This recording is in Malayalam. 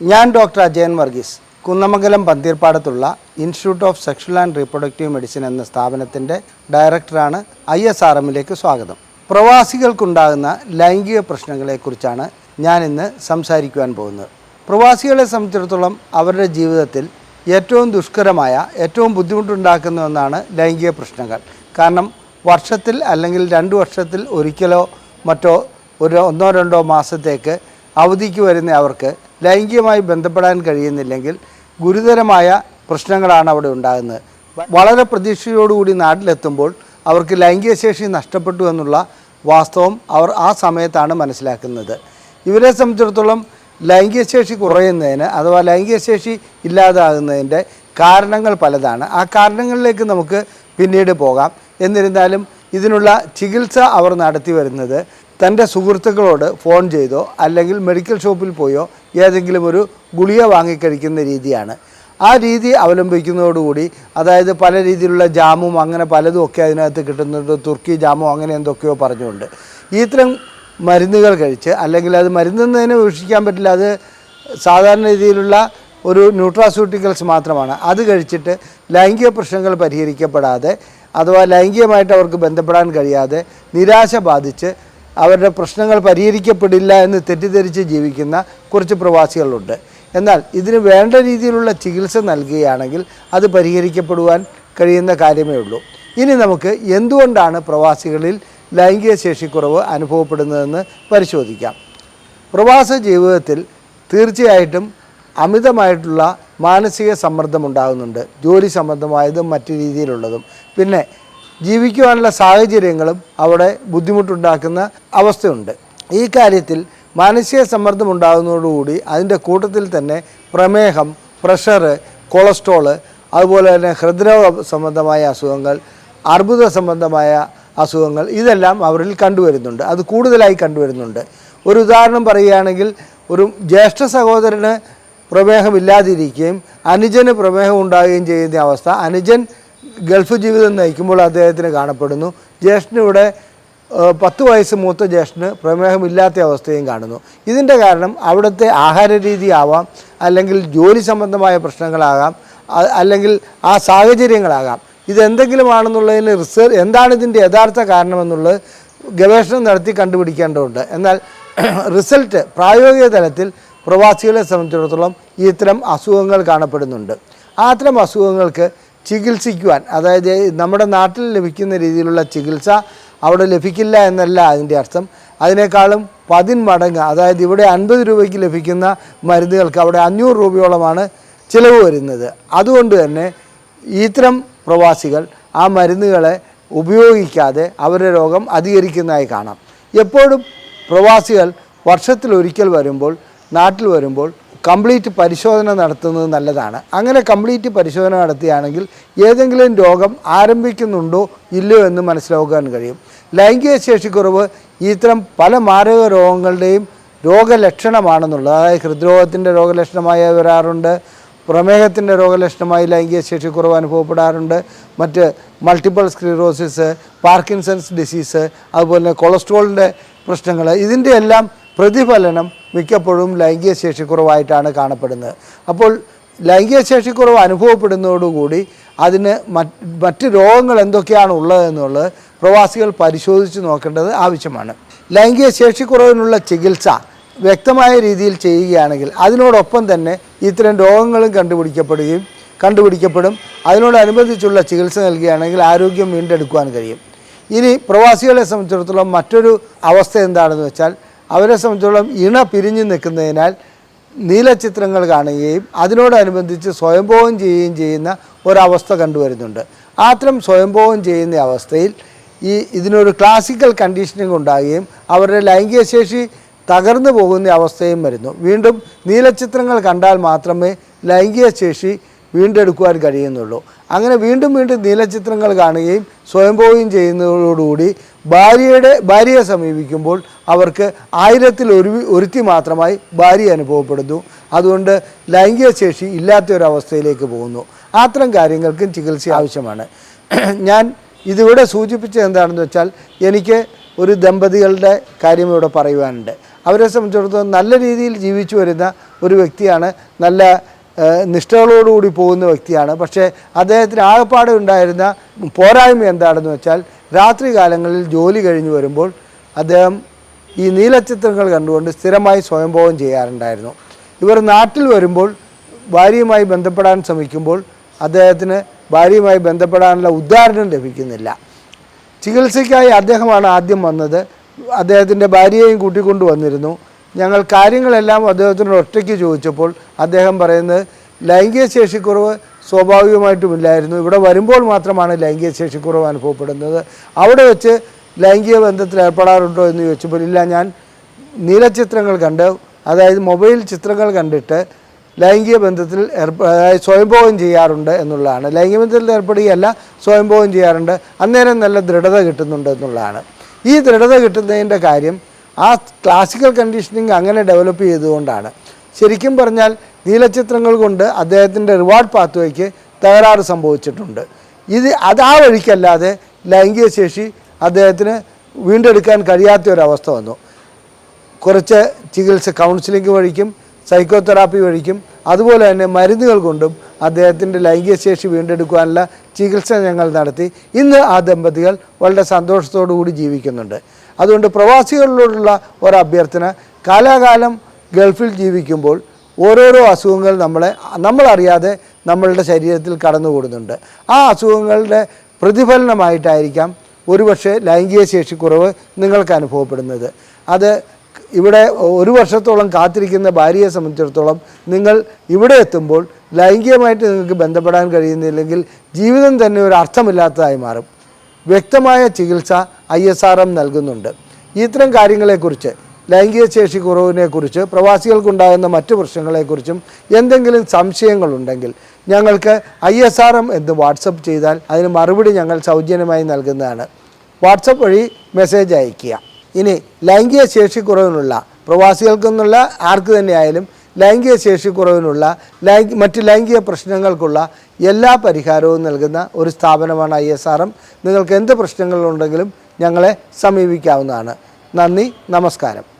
ഞാൻ doctor Ajayan Varghese Kunnamangalam പന്തീർപ്പാടത്തുള്ള institute of sexual and reproductive medicine എന്ന സ്ഥാപനത്തിന്റെ ഡയറക്ടറാണ് ഐ എസ് ആർ എമ്മിലേക്ക് സ്വാഗതം. പ്രവാസികൾക്കുണ്ടാകുന്ന ലൈംഗിക പ്രശ്നങ്ങളെക്കുറിച്ചാണ് ഞാൻ ഇന്ന് സംസാരിക്കുവാൻ പോകുന്നത്. പ്രവാസികളെ സംബന്ധിച്ചിടത്തോളം അവരുടെ ജീവിതത്തിൽ ഏറ്റവും ദുഷ്കരമായ ഏറ്റവും ബുദ്ധിമുട്ടുണ്ടാക്കുന്ന ഒന്നാണ് ലൈംഗിക പ്രശ്നങ്ങൾ. കാരണം വർഷത്തിൽ അല്ലെങ്കിൽ രണ്ട് വർഷത്തിൽ ഒരിക്കലോ മറ്റോ ഒരു ഒന്നോ രണ്ടോ മാസത്തേക്ക് അവധിക്ക് വരുന്ന അവർക്ക് ലൈംഗികമായി ബന്ധപ്പെടാൻ കഴിയുന്നില്ലെങ്കിൽ ഗുരുതരമായ പ്രശ്നങ്ങളാണ് അവിടെ ഉണ്ടാകുന്നത്. വളരെ പ്രതീക്ഷയോടുകൂടി നാട്ടിലെത്തുമ്പോൾ അവർക്ക് ലൈംഗിക ശേഷി നഷ്ടപ്പെട്ടു എന്നുള്ള വാസ്തവം അവർ ആ സമയത്താണ് മനസ്സിലാക്കുന്നത്. ഇവരെ സംബന്ധിച്ചിടത്തോളം ലൈംഗിക ശേഷി കുറയുന്നതിന് അഥവാ ലൈംഗിക ശേഷി ഇല്ലാതാകുന്നതിന്റെ കാരണങ്ങൾ പലതാണ്. ആ കാരണങ്ങളിലേക്ക് നമുക്ക് പിന്നീട് പോകാം. എന്നിരുന്നാലും ഇതിനുള്ള ചികിത്സ അവർ നടത്തി വരുന്നത് തന്റെ സുഹൃത്തുക്കളോട് ഫോൺ ചെയ്തോ അല്ലെങ്കിൽ മെഡിക്കൽ ഷോപ്പിൽ പോയോ ഏതെങ്കിലും ഒരു ഗുളിക വാങ്ങിക്കഴിക്കുന്ന രീതിയാണ്. ആ രീതി അവലംബിക്കുന്നതോടുകൂടി അതായത് പല രീതിയിലുള്ള ജാമും അങ്ങനെ പലതും ഒക്കെ അതിനകത്ത് കിട്ടുന്നുണ്ട്. തുർക്കി ജാമോ അങ്ങനെ എന്തൊക്കെയോ പറഞ്ഞുകൊണ്ട്. ഇത്തരം മരുന്നുകൾ കഴിച്ച് അല്ലെങ്കിൽ അത് മരുന്നെന്നതിനെ വീക്ഷിക്കാൻ പറ്റില്ല അത് സാധാരണ രീതിയിലുള്ള ഒരു ന്യൂട്രാസ്യൂട്ടിക്കൽസ് മാത്രമാണ്. അത് കഴിച്ചിട്ട് ലൈംഗിക പ്രശ്നങ്ങൾ പരിഹരിക്കപ്പെടാതെ അഥവാ ലൈംഗികമായിട്ട് അവർക്ക് ബന്ധപ്പെടാൻ കഴിയാതെ നിരാശ ബാധിച്ച് അവരുടെ പ്രശ്നങ്ങൾ പരിഹരിക്കപ്പെടില്ല എന്ന് തെറ്റിദ്ധരിച്ച് ജീവിക്കുന്ന കുറച്ച് പ്രവാസികളുണ്ട്. എന്നാൽ ഇതിന് വേണ്ട രീതിയിലുള്ള ചികിത്സ നൽകുകയാണെങ്കിൽ അത് പരിഹരിക്കപ്പെടുവാൻ കഴിയുന്ന കാര്യമേ ഉള്ളൂ. ഇനി നമുക്ക് എന്തുകൊണ്ടാണ് പ്രവാസികളിൽ ലൈംഗിക ശേഷിക്കുറവ് അനുഭവപ്പെടുന്നതെന്ന് പരിശോധിക്കാം. പ്രവാസ ജീവിതത്തിൽ തീർച്ചയായിട്ടും അമിതമായിട്ടുള്ള മാനസിക സമ്മർദ്ദം ഉണ്ടാകുന്നുണ്ട്. ജോലി സംബന്ധമായതും മറ്റു രീതിയിലുള്ളതും. പിന്നെ ജീവിക്കുവാനുള്ള സാഹചര്യങ്ങളും അവിടെ ബുദ്ധിമുട്ടുണ്ടാക്കുന്ന അവസ്ഥയുണ്ട്. ഈ കാര്യത്തിൽ മാനസിക സമ്മർദ്ദം ഉണ്ടാകുന്നതോടുകൂടി അതിന്റെ കൂട്ടത്തിൽ തന്നെ പ്രമേഹം പ്രഷർ കൊളസ്ട്രോൾ അതുപോലെ തന്നെ ഹൃദ്രോഗ സംബന്ധമായ അസുഖങ്ങൾ അർബുദ സംബന്ധമായ അസുഖങ്ങൾ ഇതെല്ലാം അവരിൽ കണ്ടുവരുന്നുണ്ട്. അത് കൂടുതലായി കണ്ടുവരുന്നുണ്ട്. ഒരു ഉദാഹരണം പറയുകയാണെങ്കിൽ ഒരു ജ്യേഷ്ഠ സഹോദരന് പ്രമേഹമില്ലാതിരിക്കുകയും അനുജന് പ്രമേഹം ഉണ്ടാകുകയും ചെയ്യുന്ന അവസ്ഥ. അനുജൻ ഗൾഫ് ജീവിതം നയിക്കുമ്പോൾ അദ്ദേഹത്തിന് കാണപ്പെടുന്നു. ജ്യേഷ്ഠനിവിടെ പത്ത് വയസ്സ് മൂത്ത ജ്യേഷ്ഠന് പ്രമേഹമില്ലാത്ത അവസ്ഥയും കാണുന്നു. ഇതിന്റെ കാരണം അവിടുത്തെ ആഹാര രീതി ആവാം അല്ലെങ്കിൽ ജോലി സംബന്ധമായ പ്രശ്നങ്ങളാകാം അല്ലെങ്കിൽ ആ സാഹചര്യങ്ങളാകാം. ഇതെന്തെങ്കിലുമാണെന്നുള്ളതിന് റിസർച്ച് എന്താണ് ഇതിന്റെ യഥാർത്ഥ കാരണമെന്നുള്ളത് ഗവേഷണം നടത്തി കണ്ടുപിടിക്കേണ്ടതുണ്ട്. എന്നാൽ റിസൾട്ട് പ്രായോഗിക തലത്തിൽ പ്രവാസികളെ സംബന്ധിച്ചിടത്തോളം ഇത്തരം അസുഖങ്ങൾ കാണപ്പെടുന്നുണ്ട്. അത്തരം അസുഖങ്ങൾക്ക് ചികിത്സിക്കുവാൻ അതായത് നമ്മുടെ നാട്ടിൽ ലഭിക്കുന്ന രീതിയിലുള്ള ചികിത്സ അവിടെ ലഭിക്കില്ല എന്നല്ല അതിന്റെ അർത്ഥം. അതിനേക്കാളും പതിന്മടങ്ങ് അതായത് ഇവിടെ അൻപത് രൂപയ്ക്ക് ലഭിക്കുന്ന മരുന്നുകൾക്ക് അവിടെ അഞ്ഞൂറ് രൂപയോളമാണ് ചിലവ് വരുന്നത്. അതുകൊണ്ട് തന്നെ ഇത്തരം പ്രവാസികൾ ആ മരുന്നുകളെ ഉപയോഗിക്കാതെ അവരുടെ രോഗം അധികരിക്കുന്നതായി കാണാം. എപ്പോഴും പ്രവാസികൾ വർഷത്തിലൊരിക്കൽ വരുമ്പോൾ നാട്ടിൽ വരുമ്പോൾ കംപ്ലീറ്റ് പരിശോധന നടത്തുന്നത് നല്ലതാണ്. അങ്ങനെ കംപ്ലീറ്റ് പരിശോധന നടത്തുകയാണെങ്കിൽ ഏതെങ്കിലും രോഗം ആരംഭിക്കുന്നുണ്ടോ ഇല്ലയോ എന്ന് മനസ്സിലാക്കാൻ കഴിയും. ലൈംഗിക ശേഷിക്കുറവ് ഇത്തരം പല മാരക രോഗങ്ങളുടെയും രോഗലക്ഷണമാണെന്നുള്ളത്. അതായത് ഹൃദ്രോഗത്തിന്റെ രോഗലക്ഷണമായി വരാറുണ്ട്. പ്രമേഹത്തിന്റെ രോഗലക്ഷണമായി ലൈംഗിക ശേഷിക്കുറവ് അനുഭവപ്പെടാറുണ്ട്. മറ്റ് മൾട്ടിപ്പിൾ സ്ക്ലീറോസിസ് പാർക്കിൻസൺസ് ഡിസീസ് അതുപോലെ കൊളസ്ട്രോളിന്റെ പ്രശ്നങ്ങൾ. ഇതിന്റെ എല്ലാം പ്രതിഫലനം മിക്കപ്പോഴും ലൈംഗിക ശേഷിക്കുറവായിട്ടാണ് കാണപ്പെടുന്നത്. അപ്പോൾ ലൈംഗിക ശേഷിക്കുറവ് അനുഭവപ്പെടുന്നതോടുകൂടി അതിന് മറ്റ് രോഗങ്ങൾ എന്തൊക്കെയാണ് ഉള്ളതെന്നുള്ളത് പ്രവാസികൾ പരിശോധിച്ച് നോക്കേണ്ടത് ആവശ്യമാണ്. ലൈംഗിക ശേഷിക്കുറവിനുള്ള ചികിത്സ വ്യക്തമായ രീതിയിൽ ചെയ്യുകയാണെങ്കിൽ അതിനോടൊപ്പം തന്നെ ഇത്തരം രോഗങ്ങളും കണ്ടുപിടിക്കപ്പെടുകയും കണ്ടുപിടിക്കപ്പെടും. അതിനോടനുബന്ധിച്ചുള്ള ചികിത്സ നൽകുകയാണെങ്കിൽ ആരോഗ്യം വീണ്ടെടുക്കുവാൻ കഴിയും. ഇനി പ്രവാസികളെ സംബന്ധിച്ചിടത്തോളം മറ്റൊരു അവസ്ഥ എന്താണെന്ന് വെച്ചാൽ അവരെ സംബന്ധിച്ചോളം ഇണ പിരിഞ്ഞു നിൽക്കുന്നതിനാൽ നീലചിത്രങ്ങൾ കാണുകയും അതിനോടനുബന്ധിച്ച് സ്വയംഭോഗം ചെയ്യുകയും ചെയ്യുന്ന ഒരവസ്ഥ കണ്ടുവരുന്നുണ്ട്. അത്തരം സ്വയംഭോഗം ചെയ്യുന്ന അവസ്ഥയിൽ ഈ ഇതിനൊരു ക്ലാസിക്കൽ കണ്ടീഷനിങ് ഉണ്ടാകുകയും അവരുടെ ലൈംഗിക ശേഷി തകർന്നു പോകുന്ന അവസ്ഥയും വരുന്നു. വീണ്ടും നീലചിത്രങ്ങൾ കണ്ടാൽ മാത്രമേ ലൈംഗിക ശേഷി വീണ്ടെടുക്കുവാൻ കഴിയുന്നുള്ളൂ. അങ്ങനെ വീണ്ടും വീണ്ടും നീലചിത്രങ്ങൾ കാണുകയും സ്വയംഭോഗം ചെയ്യുന്നതോടുകൂടി ഭാര്യയുടെ ഭാര്യയെ സമീപിക്കുമ്പോൾ അവർക്ക് ആയിരത്തിൽ ഒരു ഒരുത്തി മാത്രമായി ഭാര്യ അനുഭവപ്പെടുന്നു. അതുകൊണ്ട് ലൈംഗിക ശേഷി ഇല്ലാത്ത ഒരു അവസ്ഥയിലേക്ക് പോകുന്നു. അത്തരം കാര്യങ്ങൾക്കും ചികിത്സ ആവശ്യമാണ്. ഞാൻ ഇതിവിടെ സൂചിപ്പിച്ചത് എന്താണെന്ന് വെച്ചാൽ എനിക്ക് ഒരു ദമ്പതികളുടെ കാര്യം ഇവിടെ പറയുവാനുണ്ട്. അവരെ സംബന്ധിച്ചിടത്തോളം നല്ല രീതിയിൽ ജീവിച്ചു വരുന്ന ഒരു വ്യക്തിയാണ്. നല്ല നിഷ്ഠകളോടുകൂടി പോകുന്ന വ്യക്തിയാണ്. പക്ഷേ അദ്ദേഹത്തിന് ആകപ്പാട് ഉണ്ടായിരുന്ന പോരായ്മ എന്താണെന്ന് വെച്ചാൽ രാത്രി കാലങ്ങളിൽ ജോലി കഴിഞ്ഞു വരുമ്പോൾ അദ്ദേഹം ഈ നീലചിത്രങ്ങൾ കണ്ടുകൊണ്ട് സ്ഥിരമായി സ്വയംഭോഗം ചെയ്യാറുണ്ടായിരുന്നു. ഇവർ നാട്ടിൽ വരുമ്പോൾ ഭാര്യയുമായി ബന്ധപ്പെടാൻ ശ്രമിക്കുമ്പോൾ അദ്ദേഹത്തിന് ഭാര്യയുമായി ബന്ധപ്പെടാനുള്ള ഉദാഹരണം ലഭിക്കുന്നില്ല. ചികിത്സയ്ക്കായി അദ്ദേഹമാണ് ആദ്യം വന്നത്. അദ്ദേഹത്തിന്റെ ഭാര്യയെയും കൂട്ടിക്കൊണ്ടു വന്നിരുന്നു ഞങ്ങൾ കാര്യങ്ങളെല്ലാം അദ്ദേഹത്തിനോട് ഒറ്റയ്ക്ക് ചോദിച്ചപ്പോൾ അദ്ദേഹം പറയുന്നത് ലൈംഗിക ശേഷിക്കുറവ് സ്വാഭാവികമായിട്ടുമില്ലായിരുന്നു ഇവിടെ വരുമ്പോൾ മാത്രമാണ് ലൈംഗിക ശേഷിക്കുറവ് അനുഭവപ്പെടുന്നത്. അവിടെ വെച്ച് ലൈംഗിക ബന്ധത്തിൽ ഏർപ്പെടാറുണ്ടോ എന്ന് ചോദിച്ചപ്പോൾ ഇല്ല ഞാൻ നീലചിത്രങ്ങൾ കണ്ട് അതായത് മൊബൈൽ ചിത്രങ്ങൾ കണ്ടിട്ട് ലൈംഗിക ബന്ധത്തിൽ അതായത് സ്വയംഭോഗം ചെയ്യാറുണ്ട് എന്നുള്ളതാണ്. ലൈംഗിക ബന്ധത്തിൽ ഏർപ്പെടുകയല്ല സ്വയംഭോഗം ചെയ്യാറുണ്ട്. അന്നേരം നല്ല ദൃഢത കിട്ടുന്നുണ്ട് എന്നുള്ളതാണ്. ഈ ദൃഢത കിട്ടുന്നതിന്റെ കാര്യം ആ ക്ലാസിക്കൽ കണ്ടീഷനിങ് അങ്ങനെ ഡെവലപ്പ് ചെയ്തുകൊണ്ടാണ്. ശരിക്കും പറഞ്ഞാൽ നീലച്ചിത്രങ്ങൾ കൊണ്ട് അദ്ദേഹത്തിന്റെ റിവാർഡ് പാത്വേക്ക് തകരാറ് സംഭവിച്ചിട്ടുണ്ട്. ഇത് അത് ആ വഴിക്കല്ലാതെ ലൈംഗിക ശേഷി അദ്ദേഹത്തിന് വീണ്ടെടുക്കാൻ കഴിയാത്ത ഒരവസ്ഥ വന്നു. കുറച്ച് ചികിത്സ കൗൺസിലിംഗ് വഴിക്കും സൈക്കോതെറാപ്പി വഴിക്കും അതുപോലെ തന്നെ മരുന്നുകൾ കൊണ്ടും അദ്ദേഹത്തിന്റെ ലൈംഗിക ശേഷി വീണ്ടെടുക്കുവാനുള്ള ചികിത്സ ഞങ്ങൾ നടത്തി. ഇന്ന് ആ ദമ്പതികൾ വളരെ സന്തോഷത്തോടു കൂടി ജീവിക്കുന്നുണ്ട്. അതുകൊണ്ട് പ്രവാസികളിലോടുള്ള ഒരു അഭ്യർത്ഥന. കാലാകാലം ഗൾഫിൽ ജീവിക്കുമ്പോൾ ഓരോരോ അസുഖങ്ങൾ നമ്മളെ നമ്മളറിയാതെ നമ്മളുടെ ശരീരത്തിൽ കടന്നുകൂടുന്നുണ്ട്. ആ അസുഖങ്ങളുടെ പ്രതിഫലനമായിട്ടായിരിക്കാം ഒരുപക്ഷെ ലൈംഗിക ശേഷിക്കുറവ് നിങ്ങൾക്ക് അനുഭവപ്പെടുന്നത്. അത് ഇവിടെ ഒരു വർഷത്തോളം കാത്തിരിക്കുന്ന ഭാര്യയെ സംബന്ധിച്ചിടത്തോളം നിങ്ങൾ ഇവിടെ എത്തുമ്പോൾ ലൈംഗികമായിട്ട് നിങ്ങൾക്ക് ബന്ധപ്പെടാൻ കഴിയുന്നില്ലെങ്കിൽ ജീവിതം തന്നെ ഒരു അർത്ഥമില്ലാത്തതായി മാറും. വ്യക്തമായ ചികിത്സ ഐ എസ് ആർ എം നൽകുന്നുണ്ട്. ഇത്തരം കാര്യങ്ങളെക്കുറിച്ച് ലൈംഗിക ശേഷി കുറവിനെക്കുറിച്ച് പ്രവാസികൾക്കുണ്ടാകുന്ന മറ്റു പ്രശ്നങ്ങളെക്കുറിച്ചും എന്തെങ്കിലും സംശയങ്ങളുണ്ടെങ്കിൽ ഞങ്ങൾക്ക് ഐ എസ് ആർ എം എന്ന് വാട്സപ്പ് ചെയ്താൽ അതിന് മറുപടി ഞങ്ങൾ സൗജന്യമായി നൽകുന്നതാണ്. വാട്സപ്പ് വഴി മെസ്സേജ് അയയ്ക്കുക. ഇനി ലൈംഗിക ശേഷി കുറവിനുള്ള പ്രവാസികൾക്കെന്നുള്ള ആർക്ക് തന്നെയായാലും ലൈംഗിക ശേഷി കുറവിനുള്ള ലൈംഗി മറ്റ് ലൈംഗിക പ്രശ്നങ്ങൾക്കുള്ള എല്ലാ പരിഹാരവും നൽകുന്ന ഒരു സ്ഥാപനമാണ് ഐ എസ് ആർ എം. നിങ്ങൾക്ക് എന്ത് പ്രശ്നങ്ങളുണ്ടെങ്കിലും ഞങ്ങളെ സമീപിക്കാവുന്നതാണ്. നന്ദി നമസ്കാരം.